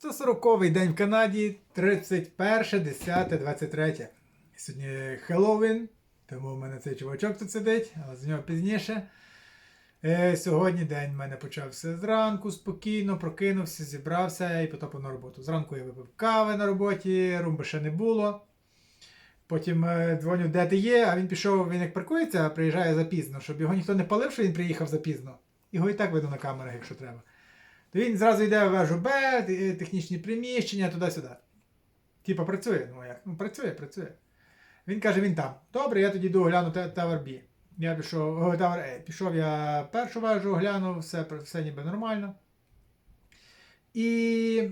140-й день в Канаді, 31, 10, 23. Сьогодні Хеллоуін, тому в мене цей чувачок тут сидить, але з нього пізніше. Е, сьогодні день в мене почався зранку, спокійно, прокинувся, зібрався і потопав на роботу. Зранку я випив кави на роботі, румби ще не було. Потім е, дзвоню, де ти є, а він пішов, він як паркується, приїжджає запізно, щоб його ніхто не палив, що він приїхав запізно. Його і так видно на камерах, якщо треба. То він зразу йде в вежу Б, е, технічні приміщення, туди-сюди. Типа працює. Ну як? Ну працює, працює. Він каже, він там. Добре, я тоді йду огляну та- Tower B. Я пішов, о, Tower A. Пішов я першу вежу, оглянув, все, все ніби нормально. І,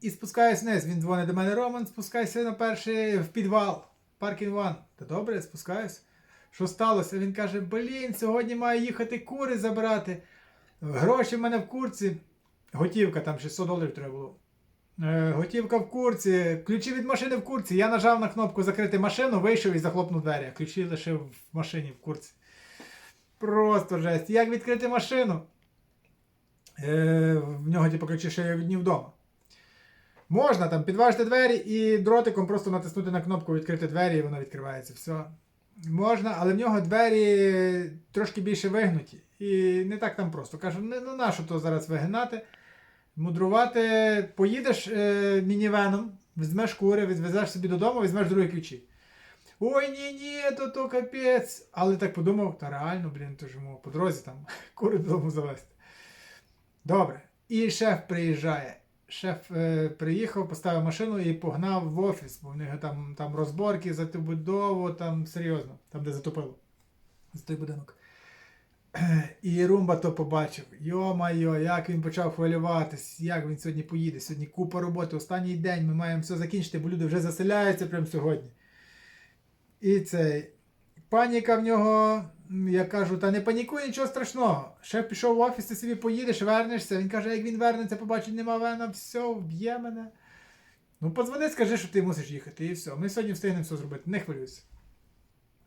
і спускаюсь вниз. Він дзвонить до мене Роман, спускайся на перший в підвал. Паркінг ван. Та добре, спускаюсь. Що сталося? Він каже: блін, сьогодні маю їхати кури забирати. Гроші в мене в курці. Готівка, там 600 доларів треба було. Е, готівка в курці, ключі від машини в курці. Я нажав на кнопку закрити машину, вийшов і захлопнув двері. Ключі лишив в машині в курці. Просто жесть. Як відкрити машину? Е, в нього, типу, ключі ще є одні вдома. Можна там підважити двері і дротиком просто натиснути на кнопку відкрити двері, і воно відкривається. Все. Можна, але в нього двері трошки більше вигнуті. І не так там просто. Кажу, ну нащо то зараз вигинати, мудрувати, поїдеш е, мінівеном, візьмеш кури, відвезеш собі додому, візьмеш другі ключі. Ой, ні, ні, то то капець. Але так подумав, та реально, блін, то ж йому по дорозі там кури додому завести. Добре. І шеф приїжджає. Шеф е, приїхав, поставив машину і погнав в офіс, бо в них там, там розборки за ту будову, там серйозно, там де затопило. За той будинок. І Румба то побачив. Йо-майо, як він почав хвилюватись, як він сьогодні поїде. Сьогодні купа роботи, останній день, ми маємо все закінчити, бо люди вже заселяються прямо сьогодні. І цей. Паніка в нього, я кажу, та не панікуй, нічого страшного. Шеф пішов в офіс, ти собі поїдеш, вернешся. Він каже, як він вернеться, побачить, нема вена, все, вб'є мене. Ну, подзвони, скажи, що ти мусиш їхати, і все. Ми сьогодні встигнемо все зробити, не хвилюйся.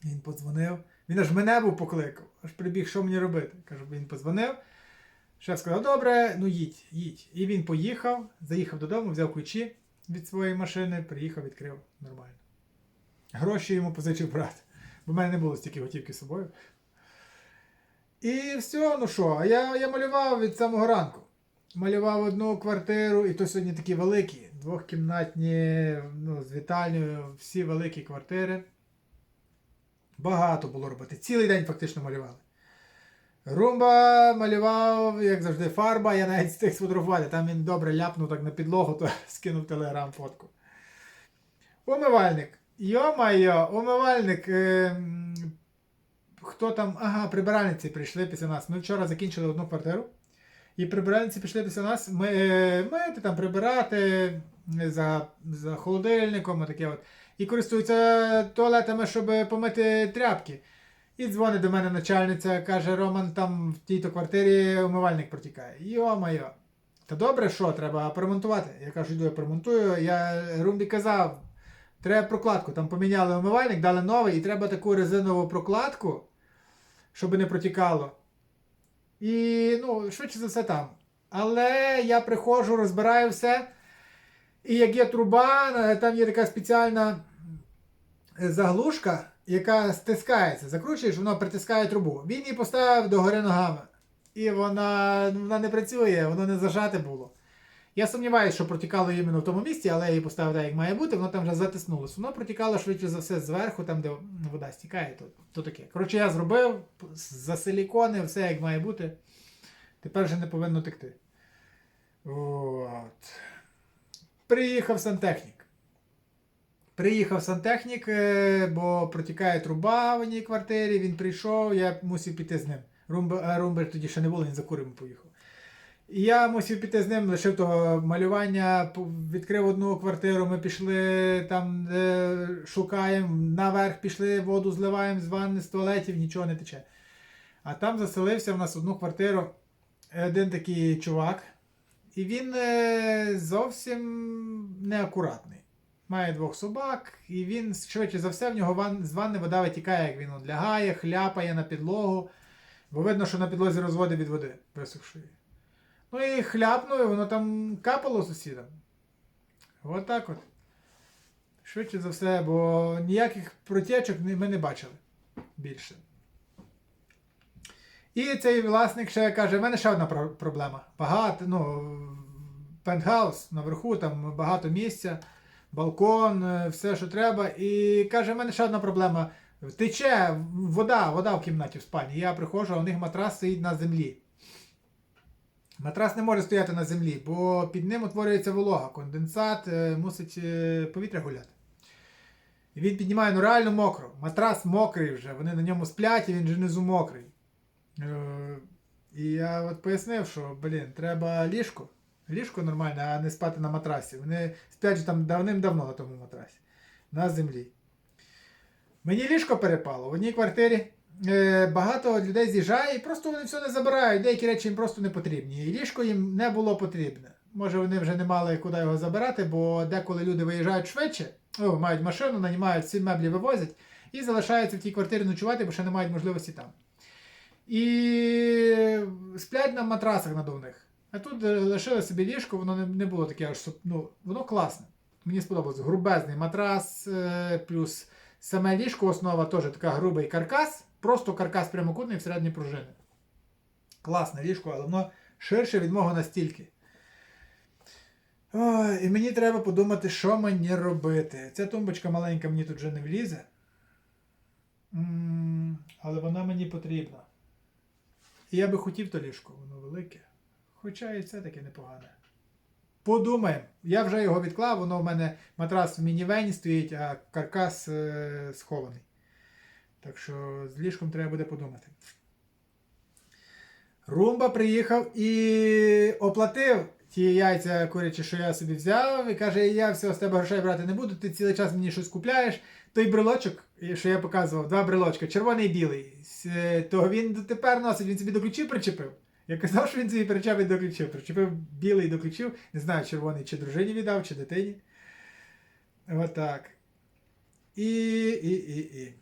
Він подзвонив. Він аж мене був покликав, аж прибіг, що мені робити. Кажу, він подзвонив. Шеф сказав, добре, ну їдь, їдь. І він поїхав, заїхав додому, взяв ключі від своєї машини, приїхав, відкрив нормально. Гроші йому позичив брат, бо в мене не було стільки готівки з собою. І все, ну що, я, я малював від самого ранку. Малював одну квартиру, і то сьогодні такі великі, двохкімнатні, ну, з вітальнею, всі великі квартири. Багато було робити. Цілий день фактично малювали. Румба малював, як завжди, фарба, я навіть встиг сфотографувати. Там він добре ляпнув так на підлогу, то скинув телеграм фотку. Умивальник. Йо-майо, умивальник. Е, хто там? Ага, прибиральниці прийшли після нас. Ми вчора закінчили одну квартиру. І прибиральниці прийшли після нас. Ми, е, мити там, прибирати за, за холодильником, таке от. І користуються туалетами, щоб помити тряпки. І дзвонить до мене начальниця, каже, Роман, там в тій-то квартирі умивальник протікає. Йо-майо. Та добре, що, треба поремонтувати. Я кажу, йду я поремонтую. Я Румбі казав, треба прокладку. Там поміняли умивальник, дали новий, і треба таку резинову прокладку, щоб не протікало. І, ну, швидше за все там. Але я приходжу, розбираю все. І як є труба, там є така спеціальна е, заглушка, яка стискається. Закручуєш, воно притискає трубу. Він її поставив догори ногами. І вона, ну, вона не працює, воно не зажате було. Я сумніваюся, що протікало іменно в тому місці, але я її поставив так, як має бути, воно там вже затиснулося. Воно протікало швидше за все зверху, там, де вода стікає, то, то таке. Коротше, я зробив, засиліконив, все як має бути. Тепер вже не повинно текти. От. Приїхав сантехнік. Приїхав сантехнік, е, бо протікає труба в одній квартирі. Він прийшов, я мусив піти з ним. Румбер, Румбер тоді ще не було, він за курами поїхав. І я мусив піти з ним, лишив того малювання, відкрив одну квартиру, ми пішли там, шукаємо, наверх пішли, воду зливаємо з ванни, з туалетів, нічого не тече. А там заселився в нас одну квартиру один такий чувак, і він е, зовсім неакуратний. Має двох собак, і він швидше за все в нього ван, з ванни вода витікає, як він от лягає, хляпає на підлогу. Бо видно, що на підлозі розводи від води висохшої. Ну і хляпнув, і воно там капало сусідам. От так от. Швидше за все, бо ніяких протечок ми не бачили більше. І цей власник ще каже: в мене ще одна проблема. Багато, ну, пентхаус наверху, там багато місця, балкон, е, все, що треба. І каже, в мене ще одна проблема. Тече вода, вода в кімнаті в спальні. Я приходжу, а у них матрас стоїть на землі. Матрас не може стояти на землі, бо під ним утворюється волога. Конденсат е, мусить е, повітря гуляти. І він піднімає ну реально мокро. Матрас мокрий вже, вони на ньому сплять, і він же внизу мокрий. Е, І я от пояснив, що, блін, треба ліжко. Ліжко нормальне, а не спати на матрасі. Вони сплять там давним-давно на тому матрасі. На землі. Мені ліжко перепало. В одній квартирі е, багато людей з'їжджає і просто вони все не забирають. Деякі речі їм просто не потрібні. І ліжко їм не було потрібне. Може, вони вже не мали куди його забирати, бо деколи люди виїжджають швидше, о, мають машину, нанімають всі меблі вивозять і залишаються в тій квартирі ночувати, бо ще не мають можливості там. І сплять на матрасах надувних. А тут е, лишили собі ліжко, воно не, було таке аж ну, воно класне. Мені сподобалось. Грубезний матрас, е, плюс саме ліжко, основа теж така грубий каркас, просто каркас прямокутний всередині пружини. Класне ліжко, але воно ширше від мого настільки. Ой, і мені треба подумати, що мені робити. Ця тумбочка маленька мені тут вже не влізе. М, Але вона мені потрібна. І я би хотів то ліжко, воно велике. Хоча і це таке непогане. Подумаємо. Я вже його відклав, воно в мене матрас в мінівені стоїть, а каркас е, схований. Так що з ліжком треба буде подумати. Румба приїхав і оплатив ті яйця курячі, що я собі взяв, і каже, я всього з тебе грошей брати не буду, ти цілий час мені щось купляєш. Той брелочок, що я показував, два брелочка, червоний і білий, то він дотепер носить, він собі до ключів причепив. Я казав, що він собі причепить до ключів. Причепив білий до ключів, не знаю, червоний чи дружині віддав, чи дитині. Отак. І, і, і, і.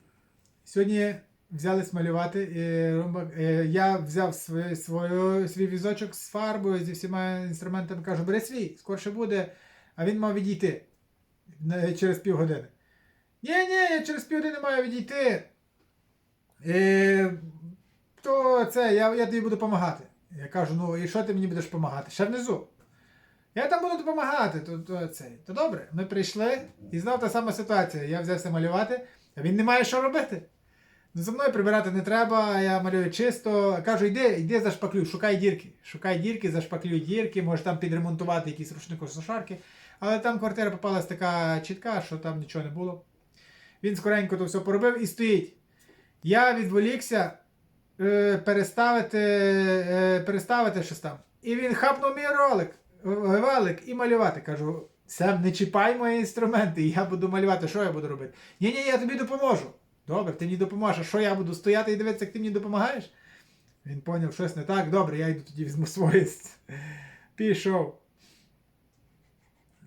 Сьогодні взялись малювати. Румба- е, я взяв свій, свою, свій візочок з фарбою, зі всіма інструментами, кажу, бери свій, скорше буде. А він мав відійти через півгодини. Ні, ні, я через півгодини маю відійти. Е, то це, я, я тобі буду допомагати. Я кажу, ну і що ти мені будеш допомагати? Ще внизу. Я там буду допомагати. То, то, це. то добре, ми прийшли і знов та сама ситуація. Я взявся малювати, а він не має що робити. Ну, за мною прибирати не треба, я малюю чисто. Кажу, йди, йди зашпаклюй, шукай дірки. Шукай дірки, зашпаклюй дірки, може там підремонтувати якісь рушникосушарки. Але там квартира попалась така чітка, що там нічого не було. Він скоренько то все поробив і стоїть. Я відволікся е, переставити, е, переставити щось там. І він хапнув мій ролик, е, валик і малювати. Кажу, Сем, не чіпай мої інструменти, я буду малювати, що я буду робити? Ні, ні, я тобі допоможу. Добре, ти мені допоможеш, а що я буду стояти і дивитися, як ти мені допомагаєш? Він поняв, щось не так. Добре, я йду тоді візьму своє. Пішов.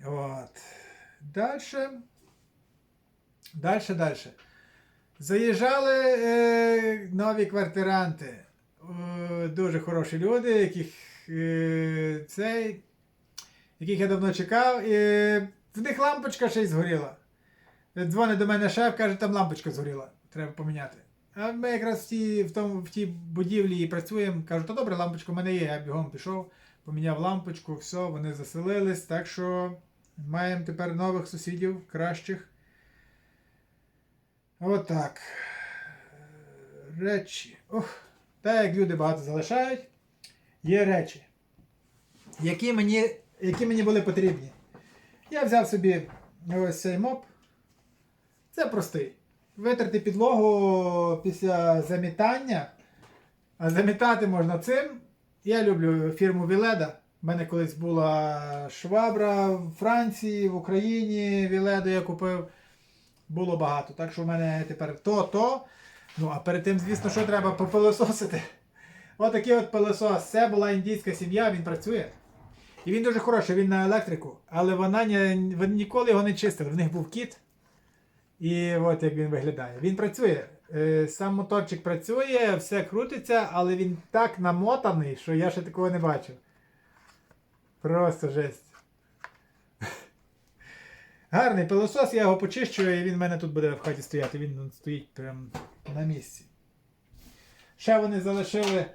От. Дальше. Дальше, дальше. Заїжджали е, нові квартиранти. Е, дуже хороші люди, яких, е, цей, яких я давно чекав. І в них лампочка ще й згоріла. Дзвонить до мене шеф, каже, там лампочка згоріла, треба поміняти. А ми якраз в тій, в тому, в тій будівлі і працюємо. Кажу, то добре, лампочка в мене є. Я бігом пішов, поміняв лампочку, все, вони заселились. Так що маємо тепер нових сусідів, кращих. Отак. Речі. Ох, так як люди багато залишають, є речі, які мені, які мені були потрібні. Я взяв собі ось цей моп. Це простий. Витерти підлогу після замітання. А замітати можна цим. Я люблю фірму Віледа. У мене колись була швабра в Франції, в Україні Віледу я купив. Було багато. Так що в мене тепер то-то. Ну, а перед тим, звісно, що треба попилососити. Отакий от пилосос. Це була індійська сім'я, він працює. І він дуже хороший, він на електрику. Але вона ні, ніколи його не чистили. В них був кіт. І от як він виглядає. Він працює. Е, Сам моторчик працює, все крутиться, але він так намотаний, що я ще такого не бачив. Просто жесть. Гарний пилосос, я його почищу, і він в мене тут буде в хаті стояти. Він стоїть прямо на місці. Ще вони залишили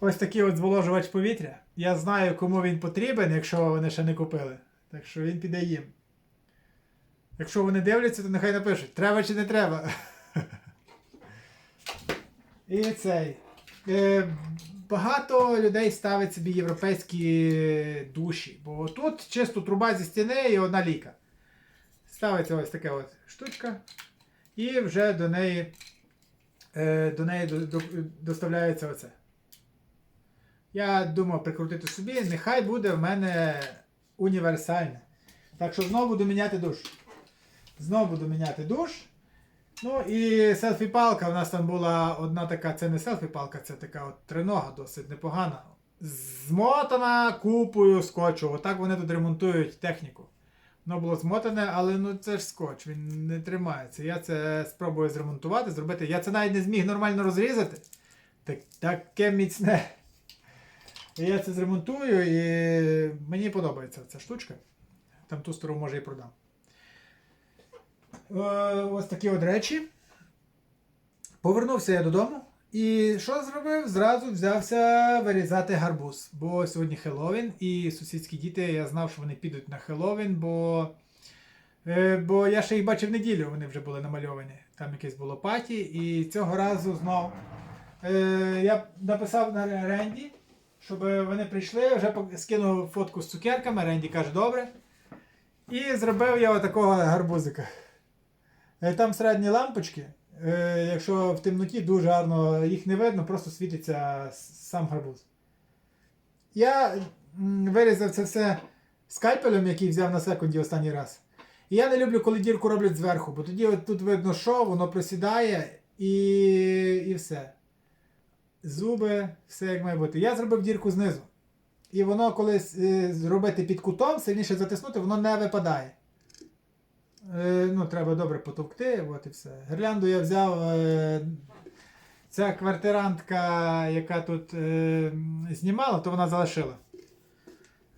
ось такий от зволожувач повітря. Я знаю, кому він потрібен, якщо вони ще не купили. Так що він піде їм. Якщо вони дивляться, то нехай напишуть, треба чи не треба. І цей. Е, багато людей ставить собі європейські душі, бо тут чисто труба зі стіни і одна ліка. Ставиться ось така от штучка, і вже до неї, е, до неї до, до, доставляється оце. Я думав прикрутити собі, нехай буде в мене універсальне. Так що знову буду міняти душ. Знову буду міняти душ. Ну і селфі-палка. У нас там була одна така, це не селфі-палка, це така от тринога досить непогана. Змотана купою скотчу. Отак вони тут ремонтують техніку. Воно було змотане, але ну це ж скотч, він не тримається. Я це спробую зремонтувати, зробити. Я це навіть не зміг нормально розрізати. Так, таке міцне. Я це зремонтую і мені подобається ця штучка. Там ту сторону може і продам. Е, ось такі от речі. Повернувся я додому. І що зробив? Зразу взявся вирізати гарбуз. Бо сьогодні Хеллоуін, і сусідські діти, я знав, що вони підуть на Хеллоуін, бо, е, бо я ще їх бачив неділю, вони вже були намальовані. Там якесь було паті. І цього разу знов е, я написав на Ренді, щоб вони прийшли, вже скинув фотку з цукерками. Ренді каже, добре. І зробив я отакого гарбузика. Е, Там середні лампочки. Е, Якщо в темноті дуже гарно їх не видно, просто світиться сам гарбуз. Я вирізав це все скальпелем, який взяв на секунді останній раз. І я не люблю, коли дірку роблять зверху, бо тоді от тут видно, що воно просідає і, і все. Зуби, все як має бути. Я зробив дірку знизу. І воно, коли е, зробити під кутом, сильніше затиснути, воно не випадає. Е, ну, треба добре потовкти, от і все. Гірлянду я взяв. Е, ця квартирантка, яка тут е, знімала, то вона залишила.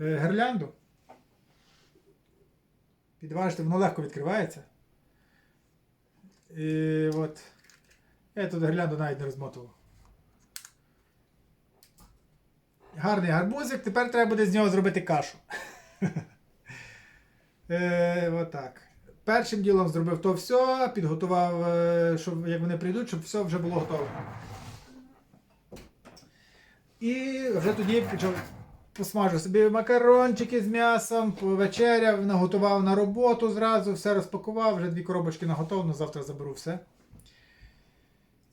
Е, гірлянду. Підважте, воно легко відкривається. І от. Я тут гірлянду навіть не розмотував. Гарний гарбузик, тепер треба буде з нього зробити кашу. Е, отак. Першим ділом зробив то все, підготував, е, щоб як вони прийдуть, щоб все вже було готове. І вже тоді почав посмажу собі макарончики з м'ясом, повечеряв, наготував на роботу зразу, все розпакував, вже дві коробочки наготовлено, завтра заберу все.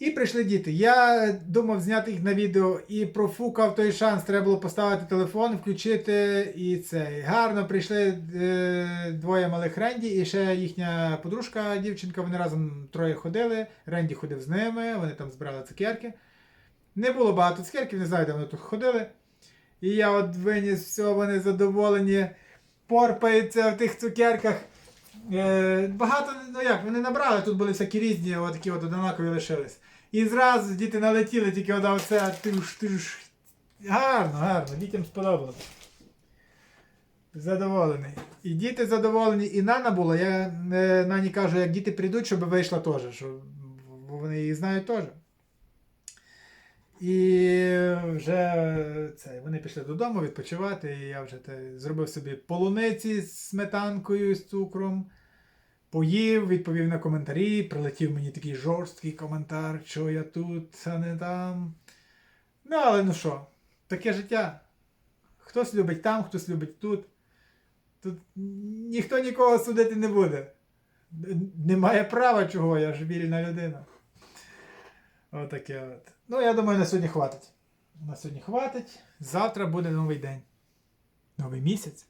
І прийшли діти. Я думав зняти їх на відео і профукав той шанс. Треба було поставити телефон, включити і це. Гарно прийшли е, двоє малих Ренді і ще їхня подружка, дівчинка. Вони разом троє ходили. Ренді ходив з ними, вони там збирали цукерки. Не було багато цукерків, не знаю, де вони тут ходили. І я от виніс все, вони задоволені, порпаються в тих цукерках. Е, багато, ну як, вони набрали, тут були всякі різні, от такі от однакові лишились. І зразу діти налетіли, тільки ода оце тиш, тиш. Гарно, гарно, дітям сподобалось. Задоволений. І діти задоволені, і Нана була. Я е, Нані кажу, як діти прийдуть, щоб вийшла теж, що, бо вони її знають теж. І вже це, вони пішли додому відпочивати, і я вже те, зробив собі полуниці з сметанкою, з цукром. Поїв, відповів на коментарі, прилетів мені такий жорсткий коментар, що я тут, а не там. Ну, але ну що, таке життя. Хтось любить там, хтось любить тут. Тут ніхто нікого судити не буде. Немає права чого, я ж вільна людина. Отаке от. Ну, я думаю, на сьогодні хватить. На сьогодні хватить. Завтра буде новий день. Новий місяць.